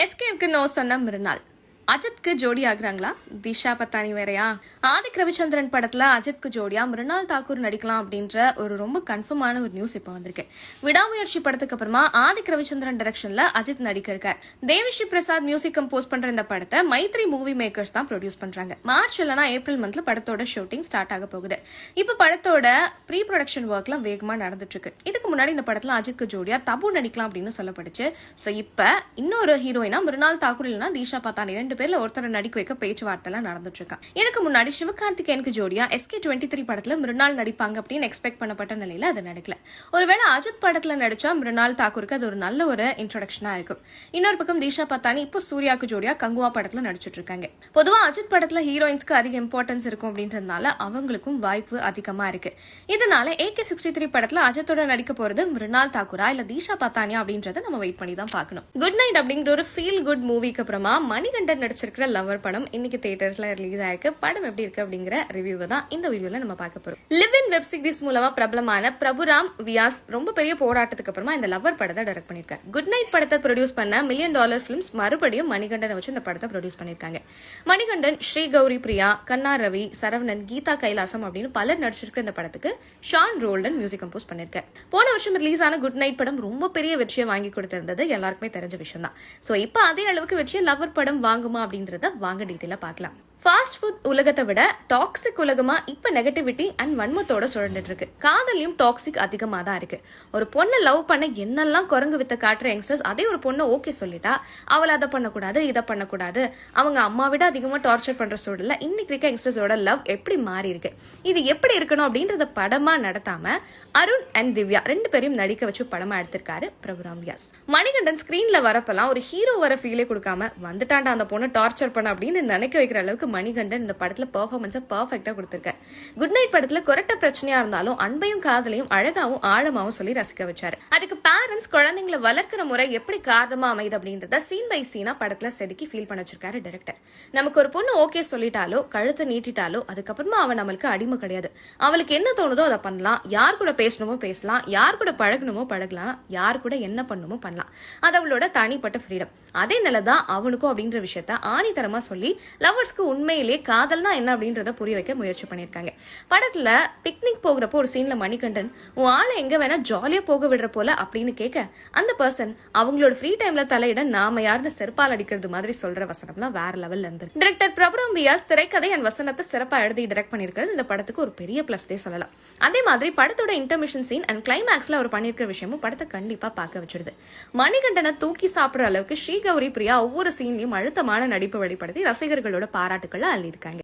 எஸ்கேவுக்கு no சொன்ன மிருநாள் அஜித்க்கு ஜோடி ஆகுறாங்களா? திஷா பத்தானி வேறயா? ஆதிக் ரவிச்சந்திரன் படத்துல அஜித்க்கு ஜோடியா மிருனால் தாக்கூர் நடிக்கலாம் அப்படின்ற ஒரு ரொம்ப கன்ஃபர்மான ஒரு நியூஸ் இப்போ வந்திருக்கு. விடாமுயற்சி படத்துக்கு அப்புறமா ஆதிக் ரவிச்சந்திரன் டைரக்ஷன்ல அஜித் நடிக்க இருக்கார் தேவிஸ்ரீ பிரசாத் மியூசிக் கம்போஸ் பண்ற இந்த படத்தை மைத்ரி மூவி மேக்கர்ஸ் தான் ப்ரொடியூஸ் பண்றாங்க. மார்ச் இல்லனா ஏப்ரல் மந்த்ல படத்தோட ஷூட்டிங் ஸ்டார்ட் ஆக போகுது. இப்போ படத்தோட ப்ரீ ப்ரொடக்ஷன் ஒர்க்லாம் வேகமா நடந்துட்டு இருக்கு. இதுக்கு முன்னாடி இந்த படத்துல அஜித்க்கு ஜோடியா தபு நடிக்கலாம் அப்படின்னு சொல்லப்படுச்சு ஸோ இப்போ இன்னொரு ஹீரோயினா மிருனால் தாக்கூர் இல்லைனா தீஷா பத்தானி ரெண்டு பேர்ல ஒருத்தரை நடிக்க வைக்க பேச்சுவார்த்தைலாம் நடந்துட்டு இருக்கா இதுக்கு முன்னாடி சிவகார்த்திகேயனுக்கு ஜோடியா எஸ்கே டுவெண்ட்டி த்ரீ படத்துல மிருணால் நடிப்பாங்க அப்படின்னு எக்ஸ்பெக்ட் பண்ணப்பட்ட நிலையில அது நடக்கல. ஒருவேளை அஜித் படத்துல நடிச்சா மிருணால் தாக்கூருக்கு அது ஒரு நல்ல ஒரு இன்ட்ரடக்ஷனா இருக்கும். இன்னொரு பக்கம் தீஷா பத்தானி இப்போ சூர்யாக்கு ஜோடியா கங்குவா படத்துல நடிச்சிட்டு இருக்காங்க பொதுவா அஜித் படத்துல ஹீரோயின்ஸ்க்கு அதிக இம்பார்ட்டன்ஸ் இருக்கும் அப்படின்றதுனால அவங்களுக்கும் வாய்ப்பு அதிகமா இருக்கு. இதனால ஏகே சிக்ஸ்டி த்ரீ படத்துல அஜித்தோட நடிக்க போறது மிருனால் தாக்கூரா இல்ல தீஷா பத்தானியா அப்படின்றத நம்ம வெயிட் பண்ணி தான் பார்க்கணும். குட் நைட் அப்படிங்கிற ஒரு ஃபீல் குட் மூவிக்கு அப்புறமா மணிகண்டன் நடிச்சிருக்கிற லவர் படம். இன்னைக்கு தியேட்டர்ஸ்ல ரிலீஸ் ஆயிருக்கு. படம் எப்படி இருக்கு அப்படிங்கிற ரிவ்யூவை தான் இந்த வீடியோல நம்ம பார்க்க போறோம். லிவ் இன் வெப் சீரிஸ் மூலமா பிரபலமான பிரபுராம் வியாஸ் ரொம்ப பெரிய போராட்டத்துக்கு அப்புறமா இந்த லவர் படத்தை டைரக்ட் பண்ணிருக்காரு குட் நைட் படத்தை ப்ரொடியூஸ் பண்ண மில்லியன் டாலர் ஃபிலிம்ஸ் மறுபடியும் மணிகண்டனை வச்சு இந்த படத்தை ப்ரொடியூஸ் பண்ணிருக்காங்க மணிகண்டன் ஸ்ரீ கௌரி பிரியா கண்ணா ரவி சரவணன் கீதா கைலாசம் அப்படின்னு பலர் நடிச்சிருக்கிற இந்த படத்துக்கு ஷான் ரோல்டன் மியூசிக் கம்போஸ் பண்ணிருக்காரு போன வருஷம் ரிலீஸ் ஆன குட் நைட் படம் ரொம்ப பெரிய வெற்றியை வாங்கி கொடுத்திருந்தது எல்லாருக்குமே தெரிஞ்ச விஷயம் தான் ஸோ இப்போ அதே அளவுக்கு வெற்றியை லவர் படம் வாங்கும் அப்படின்றத வாங்க டீட்டெயிலாக பார்க்கலாம். ஃபாஸ்ட் ஃபுட் உலகத்தை விட டாக்ஸிக் உலகமா இப்ப நெகட்டிவிட்டி அண்ட் வன்மத்தோட சுழண்டுட்டு இருக்கு காதலையும் டாக்ஸிக் அதிகமா தான் இருக்கு. ஒரு பொண்ணை லவ் பண்ண என்னெல்லாம் குரங்கு வித்த காட்டுற யங்ஸ்டர்ஸ் அதே ஒரு பொண்ணை ஓகே சொல்லிட்டா அவளை அதை பண்ணக்கூடாது இதை பண்ணக்கூடாது. அவங்க அம்மா விட அதிகமா டார்ச்சர் பண்ற சூழல்ல இன்னைக்கு இருக்க யங்ஸ்டர்ஸோட லவ் எப்படி மாறி இருக்கு? இது எப்படி இருக்கணும் அப்படின்றத படமா நடத்தாம அருண் அண்ட் திவ்யா ரெண்டு பேரையும் நடிக்க வச்சு படமா எடுத்திருக்காரு பிரபுராம் வியாஸ் மணிகண்டன் ஸ்கிரீன்ல வரப்பெல்லாம் ஒரு ஹீரோ வர ஃபீலே கொடுக்காம வந்துட்டாண்டா அந்த பொண்ணை டார்ச்சர் பண்ண அப்படின்னு நினைக்க வைக்கிற அளவுக்கு மணிகண்டன் இந்த படத்துல பர்ஃபார்மன்ஸை பர்ஃபெக்டா கொடுத்திருக்காரு. குட் நைட் படத்துல கொரட்ட பிரச்சனையா இருந்தாலும் அன்பையும் காதலையும் அழகாவும் ஆழமாவும் சொல்லி ரசிக்க வச்சாரு. அதுக்கு பேரண்ட்ஸ் குழந்தைங்களை வளர்க்கிற முறை எப்படி காரணமா அமையுது அப்படின்றத சீன் பை சீனா படத்துல செதுக்கி ஃபீல் பண்ண வச்சிருக்காரு டேரக்டர் நமக்கு ஒரு பொண்ணு ஓகே சொல்லிட்டாலோ கழுத்தை நீட்டிட்டாலோ அதுக்கப்புறமா அவன் நம்மளுக்கு அடிமை கிடையாது. அவளுக்கு என்ன தோணுதோ அதை பண்ணலாம். யார் கூட பேசணுமோ பேசலாம். யார் கூட பழகணுமோ பழகலாம். யார் கூட என்ன பண்ணணுமோ பண்ணலாம். அது அவளோட தனிப்பட்ட ஃப்ரீடம் அதே நிலை தான் அவனுக்கும் அப்படின்ற விஷயத்த ஆணித்தரமா சொல்லி லவர்ஸ்க்கு உண்மையிலேயே காதல்னா என்ன அப்படின்றத புரிய வைக்க முயற்சி பண்ணியிருக்காங்க. படத்துல பிக்னிக் போகிறப்போ ஒரு சீன்ல மணிகண்டன் உன் ஆளை எங்க வேணா ஜாலியா போக விடுற போல அப்படின்னு கேட்க அந்த பர்சன் அவங்களோட ஃப்ரீ டைம்ல தலையிட நாம யாருன்னு செருப்பால் அடிக்கிறது மாதிரி சொல்ற வசனம்லாம் வேற லெவல்ல இருந்து டிரெக்டர் பிரபுரம் வியாஸ் திரைக்கதை என் வசனத்தை சிறப்பா எழுதி டிரெக்ட் பண்ணிருக்கிறது இந்த படத்துக்கு ஒரு பெரிய பிளஸ்டே சொல்லலாம். அதே மாதிரி படத்தோட இன்டர்மிஷன் சீன் அண்ட் கிளைமேக்ஸ்ல அவர் பண்ணியிருக்கிற விஷயமும் படத்தை கண்டிப்பா பார்க்க வச்சிருது. மணிகண்டனை தூக்கி சாப்பிடுற அளவுக்கு ஸ்ரீகௌரி பிரியா ஒவ்வொரு சீன்லயும் அழுத்தமான நடிப்பு வெளிப்படுத்தி ரசிகர்களோட பாராட்டு பாராட்டுக்களை அள்ளியிருக்காங்க